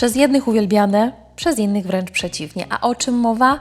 Przez jednych uwielbiane, przez innych wręcz przeciwnie. A o czym mowa?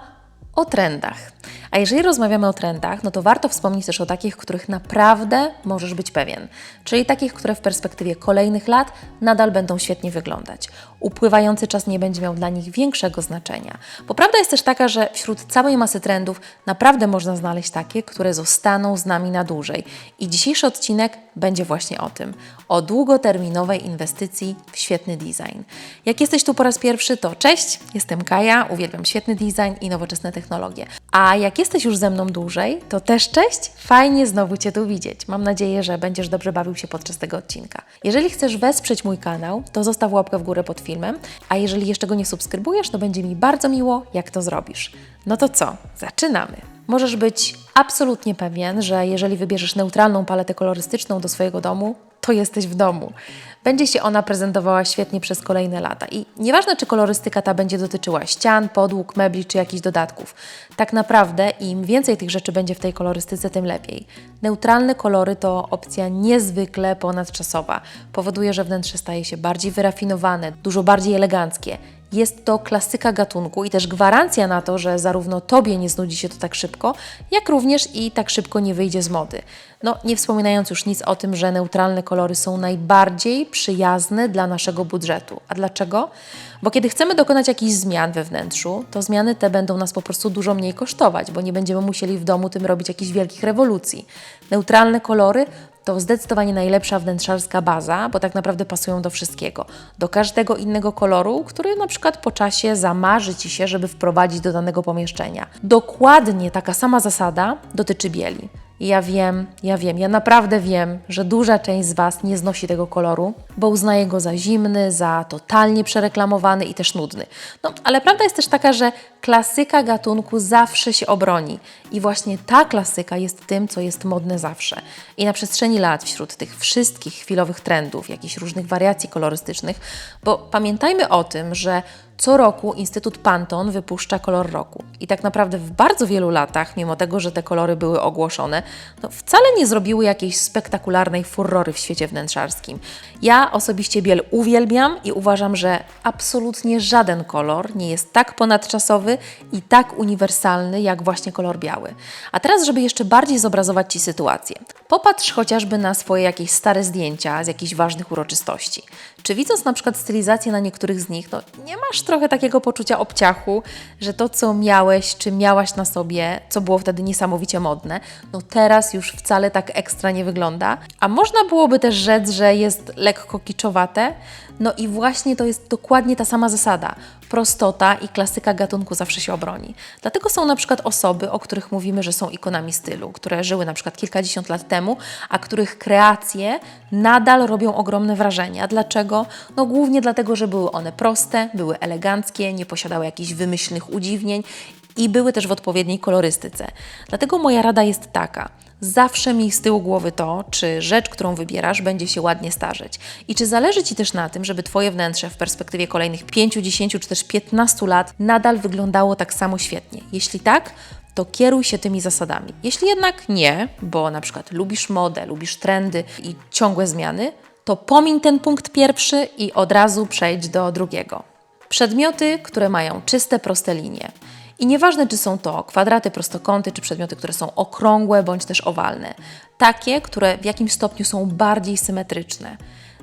O trendach. A jeżeli rozmawiamy o trendach, no to warto wspomnieć też o takich, których naprawdę możesz być pewien, czyli takich, które w perspektywie kolejnych lat nadal będą świetnie wyglądać. Upływający czas nie będzie miał dla nich większego znaczenia. Bo prawda jest też taka, że wśród całej masy trendów naprawdę można znaleźć takie, które zostaną z nami na dłużej. I dzisiejszy odcinek będzie właśnie o tym. O długoterminowej inwestycji w świetny design. Jak jesteś tu po raz pierwszy, to cześć, jestem Kaja, uwielbiam świetny design i nowoczesne technologie. A jak jesteś już ze mną dłużej, to też cześć, fajnie znowu Cię tu widzieć. Mam nadzieję, że będziesz dobrze bawił się podczas tego odcinka. Jeżeli chcesz wesprzeć mój kanał, to zostaw łapkę w górę pod filmem, a jeżeli jeszcze go nie subskrybujesz, to będzie mi bardzo miło, jak to zrobisz. No to co? Zaczynamy! Możesz być absolutnie pewien, że jeżeli wybierzesz neutralną paletę kolorystyczną do swojego domu, to jesteś w domu. Będzie się ona prezentowała świetnie przez kolejne lata. I nieważne, czy kolorystyka ta będzie dotyczyła ścian, podłóg, mebli czy jakichś dodatków. Tak naprawdę im więcej tych rzeczy będzie w tej kolorystyce, tym lepiej. Neutralne kolory to opcja niezwykle ponadczasowa. Powoduje, że wnętrze staje się bardziej wyrafinowane, dużo bardziej eleganckie. Jest to klasyka gatunku i też gwarancja na to, że zarówno Tobie nie znudzi się to tak szybko, jak również i tak szybko nie wyjdzie z mody. No, nie wspominając już nic o tym, że neutralne kolory są najbardziej przyjazne dla naszego budżetu. A dlaczego? Bo kiedy chcemy dokonać jakichś zmian we wnętrzu, to zmiany te będą nas po prostu dużo mniej kosztować, bo nie będziemy musieli w domu tym robić jakichś wielkich rewolucji. Neutralne kolory to zdecydowanie najlepsza wnętrzarska baza, bo tak naprawdę pasują do wszystkiego. Do każdego innego koloru, który na przykład po czasie zamarzy Ci się, żeby wprowadzić do danego pomieszczenia. Dokładnie taka sama zasada dotyczy bieli. I ja wiem, ja wiem, ja naprawdę wiem, że duża część z Was nie znosi tego koloru, bo uznaje go za zimny, za totalnie przereklamowany i też nudny. No, ale prawda jest też taka, że klasyka gatunku zawsze się obroni. I właśnie ta klasyka jest tym, co jest modne zawsze. I na przestrzeni lat, wśród tych wszystkich chwilowych trendów, jakichś różnych wariacji kolorystycznych, bo pamiętajmy o tym, że co roku Instytut Pantone wypuszcza kolor roku. I tak naprawdę w bardzo wielu latach, mimo tego, że te kolory były ogłoszone, no wcale nie zrobiły jakiejś spektakularnej furrory w świecie wnętrzarskim. Ja osobiście biel uwielbiam i uważam, że absolutnie żaden kolor nie jest tak ponadczasowy i tak uniwersalny jak właśnie kolor biały. A teraz, żeby jeszcze bardziej zobrazować Ci sytuację, popatrz chociażby na swoje jakieś stare zdjęcia z jakichś ważnych uroczystości. Czy widząc na przykład stylizację na niektórych z nich, no nie masz trochę takiego poczucia obciachu, że to, co miałeś, czy miałaś na sobie, co było wtedy niesamowicie modne, no teraz już wcale tak ekstra nie wygląda. A można byłoby też rzec, że jest lekko kiczowate. No i właśnie to jest dokładnie ta sama zasada. Prostota i klasyka gatunku zawsze się obroni. Dlatego są na przykład osoby, o których mówimy, że są ikonami stylu, które żyły na przykład kilkadziesiąt lat temu, a których kreacje nadal robią ogromne wrażenie. A dlaczego? No głównie dlatego, że były one proste, były eleganckie, nie posiadały jakichś wymyślnych udziwnień i były też w odpowiedniej kolorystyce. Dlatego moja rada jest taka. Zawsze miej z tyłu głowy to, czy rzecz, którą wybierasz, będzie się ładnie starzeć. I czy zależy Ci też na tym, żeby Twoje wnętrze w perspektywie kolejnych 5, 10 czy też 15 lat nadal wyglądało tak samo świetnie. Jeśli tak, to kieruj się tymi zasadami. Jeśli jednak nie, bo na przykład lubisz modę, lubisz trendy i ciągłe zmiany, to pomiń ten punkt pierwszy i od razu przejdź do drugiego. Przedmioty, które mają czyste, proste linie. I nieważne, czy są to kwadraty, prostokąty, czy przedmioty, które są okrągłe bądź też owalne. Takie, które w jakimś stopniu są bardziej symetryczne.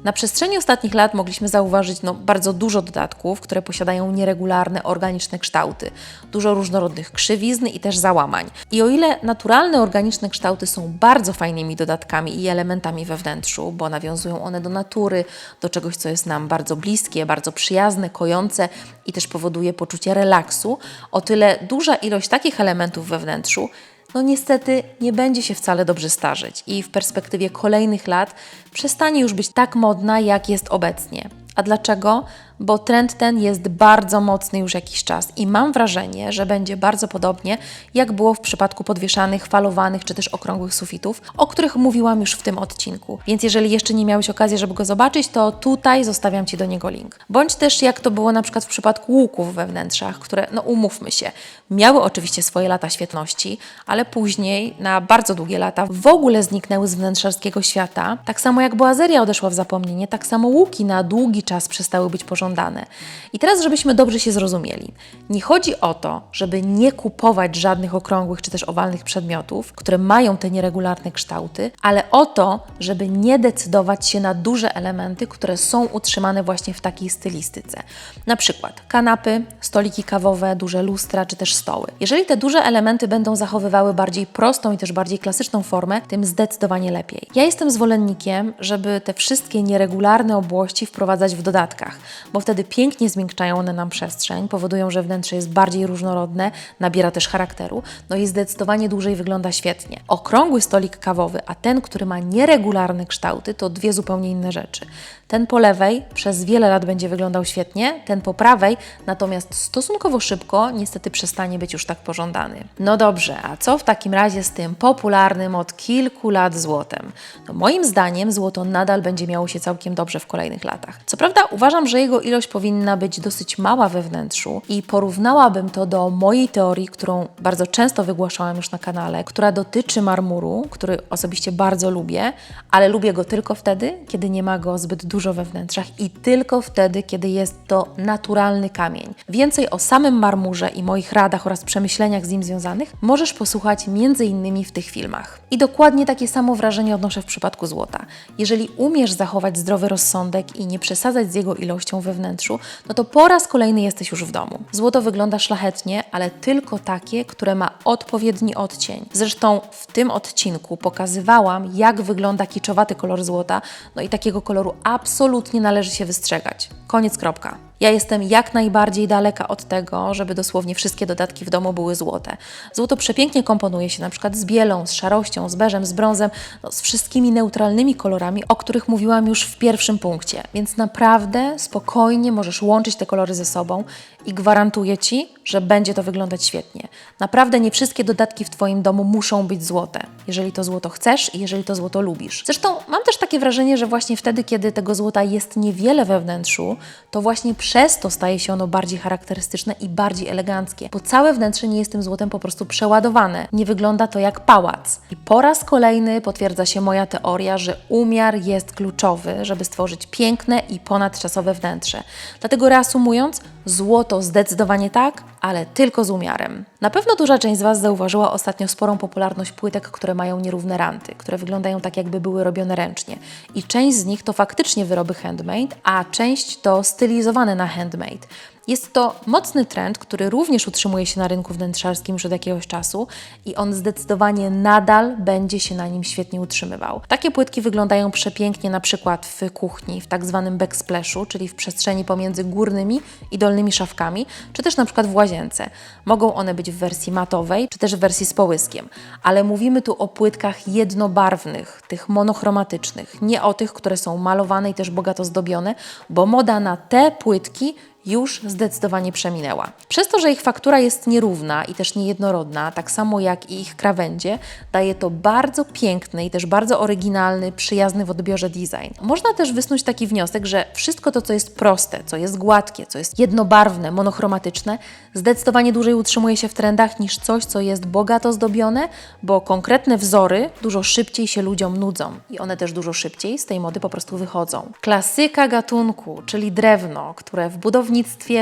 Na przestrzeni ostatnich lat mogliśmy zauważyć no, bardzo dużo dodatków, które posiadają nieregularne, organiczne kształty, dużo różnorodnych krzywizn i też załamań. I o ile naturalne, organiczne kształty są bardzo fajnymi dodatkami i elementami we wnętrzu, bo nawiązują one do natury, do czegoś, co jest nam bardzo bliskie, bardzo przyjazne, kojące i też powoduje poczucie relaksu, o tyle duża ilość takich elementów we wnętrzu no niestety nie będzie się wcale dobrze starzeć i w perspektywie kolejnych lat przestanie już być tak modna, jak jest obecnie. A dlaczego? Bo trend ten jest bardzo mocny już jakiś czas i mam wrażenie, że będzie bardzo podobnie, jak było w przypadku podwieszanych, falowanych czy też okrągłych sufitów, o których mówiłam już w tym odcinku. Więc jeżeli jeszcze nie miałeś okazji, żeby go zobaczyć, to tutaj zostawiam Ci do niego link. Bądź też jak to było na przykład w przypadku łuków we wnętrzach, które, no umówmy się, miały oczywiście swoje lata świetności, ale później na bardzo długie lata w ogóle zniknęły z wnętrzarskiego świata. Tak samo jak boazeria odeszła w zapomnienie, tak samo łuki na długi czas przestały być porządkowe pożądane. I teraz, żebyśmy dobrze się zrozumieli. Nie chodzi o to, żeby nie kupować żadnych okrągłych czy też owalnych przedmiotów, które mają te nieregularne kształty, ale o to, żeby nie decydować się na duże elementy, które są utrzymane właśnie w takiej stylistyce. Na przykład kanapy, stoliki kawowe, duże lustra czy też stoły. Jeżeli te duże elementy będą zachowywały bardziej prostą i też bardziej klasyczną formę, tym zdecydowanie lepiej. Ja jestem zwolennikiem, żeby te wszystkie nieregularne obłości wprowadzać w dodatkach, bo wtedy pięknie zmiękczają one nam przestrzeń, powodują, że wnętrze jest bardziej różnorodne, nabiera też charakteru, no i zdecydowanie dłużej wygląda świetnie. Okrągły stolik kawowy, a ten, który ma nieregularne kształty, to dwie zupełnie inne rzeczy. Ten po lewej przez wiele lat będzie wyglądał świetnie, ten po prawej natomiast stosunkowo szybko niestety przestanie być już tak pożądany. No dobrze, a co w takim razie z tym popularnym od kilku lat złotem? No moim zdaniem złoto nadal będzie miało się całkiem dobrze w kolejnych latach. Co prawda uważam, że jego ilość powinna być dosyć mała we wnętrzu i porównałabym to do mojej teorii, którą bardzo często wygłaszałam już na kanale, która dotyczy marmuru, który osobiście bardzo lubię, ale lubię go tylko wtedy, kiedy nie ma go zbyt dużo we wnętrzach i tylko wtedy, kiedy jest to naturalny kamień. Więcej o samym marmurze i moich radach oraz przemyśleniach z nim związanych możesz posłuchać między innymi w tych filmach. I dokładnie takie samo wrażenie odnoszę w przypadku złota. Jeżeli umiesz zachować zdrowy rozsądek i nie przesadzać z jego ilością we wnętrzu, no to po raz kolejny jesteś już w domu. Złoto wygląda szlachetnie, ale tylko takie, które ma odpowiedni odcień. Zresztą w tym odcinku pokazywałam, jak wygląda kiczowaty kolor złota, no i takiego koloru absolutnie należy się wystrzegać. Koniec, kropka. Ja jestem jak najbardziej daleka od tego, żeby dosłownie wszystkie dodatki w domu były złote. Złoto przepięknie komponuje się na przykład z bielą, z szarością, z beżem, z brązem, no, z wszystkimi neutralnymi kolorami, o których mówiłam już w pierwszym punkcie. Więc naprawdę spokojnie możesz łączyć te kolory ze sobą i gwarantuję Ci, że będzie to wyglądać świetnie. Naprawdę nie wszystkie dodatki w Twoim domu muszą być złote, jeżeli to złoto chcesz i jeżeli to złoto lubisz. Zresztą mam też takie wrażenie, że właśnie wtedy, kiedy tego złota jest niewiele we wnętrzu, to właśnie przez to staje się ono bardziej charakterystyczne i bardziej eleganckie, bo całe wnętrze nie jest tym złotem po prostu przeładowane. Nie wygląda to jak pałac. I po raz kolejny potwierdza się moja teoria, że umiar jest kluczowy, żeby stworzyć piękne i ponadczasowe wnętrze. Dlatego reasumując, złoto zdecydowanie tak, ale tylko z umiarem. Na pewno duża część z Was zauważyła ostatnio sporą popularność płytek, które mają nierówne ranty, które wyglądają tak, jakby były robione ręcznie. I część z nich to faktycznie wyroby handmade, a część to stylizowane na handmade. Jest to mocny trend, który również utrzymuje się na rynku wnętrzarskim już od jakiegoś czasu i on zdecydowanie nadal będzie się na nim świetnie utrzymywał. Takie płytki wyglądają przepięknie na przykład w kuchni, w tak zwanym backsplashu, czyli w przestrzeni pomiędzy górnymi i dolnymi szafkami, czy też na przykład w łazience. Mogą one być w wersji matowej, czy też w wersji z połyskiem, ale mówimy tu o płytkach jednobarwnych, tych monochromatycznych, nie o tych, które są malowane i też bogato zdobione, bo moda na te płytki już zdecydowanie przeminęła. Przez to, że ich faktura jest nierówna i też niejednorodna, tak samo jak i ich krawędzie, daje to bardzo piękny i też bardzo oryginalny, przyjazny w odbiorze design. Można też wysnuć taki wniosek, że wszystko to, co jest proste, co jest gładkie, co jest jednobarwne, monochromatyczne, zdecydowanie dłużej utrzymuje się w trendach niż coś, co jest bogato zdobione, bo konkretne wzory dużo szybciej się ludziom nudzą i one też dużo szybciej z tej mody po prostu wychodzą. Klasyka gatunku, czyli drewno, które w budownictwie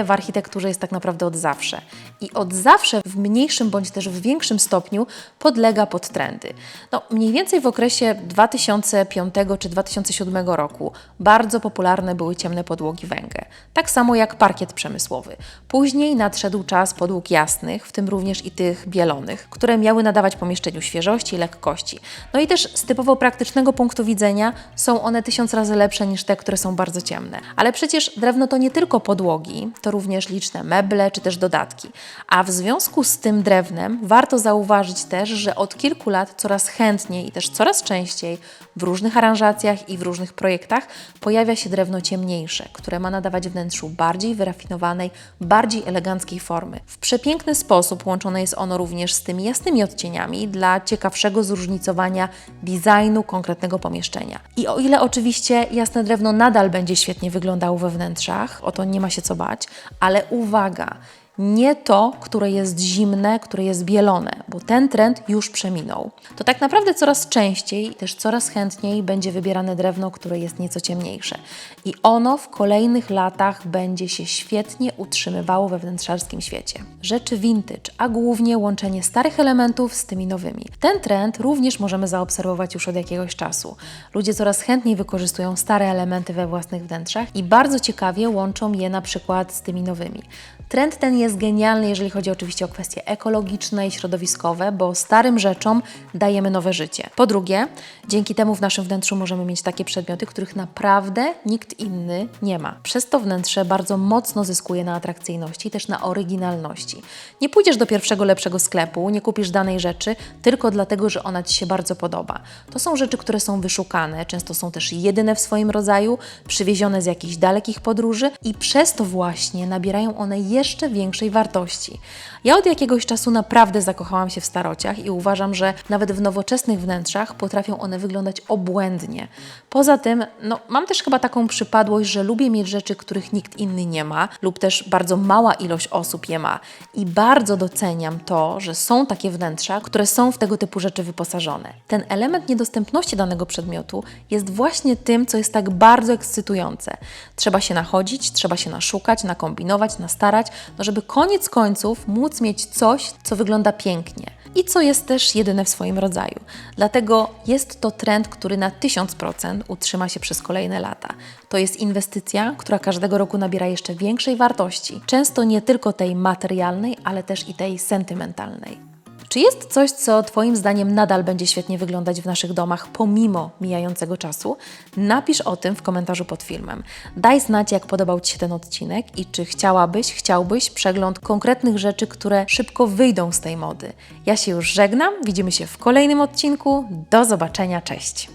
w architekturze jest tak naprawdę od zawsze. I od zawsze w mniejszym bądź też w większym stopniu podlega pod trendy. No, mniej więcej w okresie 2005 czy 2007 roku bardzo popularne były ciemne podłogi węgę. Tak samo jak parkiet przemysłowy. Później nadszedł czas podłóg jasnych, w tym również i tych bielonych, które miały nadawać pomieszczeniu świeżości i lekkości. No i też z typowo praktycznego punktu widzenia są one tysiąc razy lepsze niż te, które są bardzo ciemne. Ale przecież drewno to nie tylko podłogi, to również liczne meble czy też dodatki. A w związku z tym drewnem warto zauważyć też, że od kilku lat coraz chętniej i też coraz częściej w różnych aranżacjach i w różnych projektach pojawia się drewno ciemniejsze, które ma nadawać wnętrzu bardziej wyrafinowanej, bardziej eleganckiej formy. W przepiękny sposób łączone jest ono również z tymi jasnymi odcieniami dla ciekawszego zróżnicowania designu konkretnego pomieszczenia. I o ile oczywiście jasne drewno nadal będzie świetnie wyglądało we wnętrzach, o to nie ma się co ale uwaga, nie to, które jest zimne, które jest bielone, bo ten trend już przeminął. To tak naprawdę coraz częściej, też coraz chętniej będzie wybierane drewno, które jest nieco ciemniejsze. I ono w kolejnych latach będzie się świetnie utrzymywało we wnętrzarskim świecie. Rzeczy vintage, a głównie łączenie starych elementów z tymi nowymi. Ten trend również możemy zaobserwować już od jakiegoś czasu. Ludzie coraz chętniej wykorzystują stare elementy we własnych wnętrzach i bardzo ciekawie łączą je na przykład z tymi nowymi. Trend ten jest genialny, jeżeli chodzi oczywiście o kwestie ekologiczne i środowiskowe, bo starym rzeczom dajemy nowe życie. Po drugie, dzięki temu w naszym wnętrzu możemy mieć takie przedmioty, których naprawdę nikt inny nie ma. Przez to wnętrze bardzo mocno zyskuje na atrakcyjności też na oryginalności. Nie pójdziesz do pierwszego lepszego sklepu, nie kupisz danej rzeczy tylko dlatego, że ona Ci się bardzo podoba. To są rzeczy, które są wyszukane, często są też jedyne w swoim rodzaju, przywiezione z jakichś dalekich podróży i przez to właśnie nabierają one jeszcze większej wartości. Ja od jakiegoś czasu naprawdę zakochałam się w starociach i uważam, że nawet w nowoczesnych wnętrzach potrafią one wyglądać obłędnie. Poza tym, no, mam też chyba taką przypadłość, że lubię mieć rzeczy, których nikt inny nie ma, lub też bardzo mała ilość osób je ma. I bardzo doceniam to, że są takie wnętrza, które są w tego typu rzeczy wyposażone. Ten element niedostępności danego przedmiotu jest właśnie tym, co jest tak bardzo ekscytujące. Trzeba się nachodzić, trzeba się naszukać, nakombinować, nastarać, no żeby koniec końców móc mieć coś, co wygląda pięknie i co jest też jedyne w swoim rodzaju. Dlatego jest to trend, który na 1000% utrzyma się przez kolejne lata. To jest inwestycja, która każdego roku nabiera jeszcze większej wartości, często nie tylko tej materialnej, ale też i tej sentymentalnej. Czy jest coś, co Twoim zdaniem nadal będzie świetnie wyglądać w naszych domach pomimo mijającego czasu? Napisz o tym w komentarzu pod filmem. Daj znać, jak podobał Ci się ten odcinek i czy chciałabyś, chciałbyś przegląd konkretnych rzeczy, które szybko wyjdą z tej mody. Ja się już żegnam, widzimy się w kolejnym odcinku. Do zobaczenia, cześć!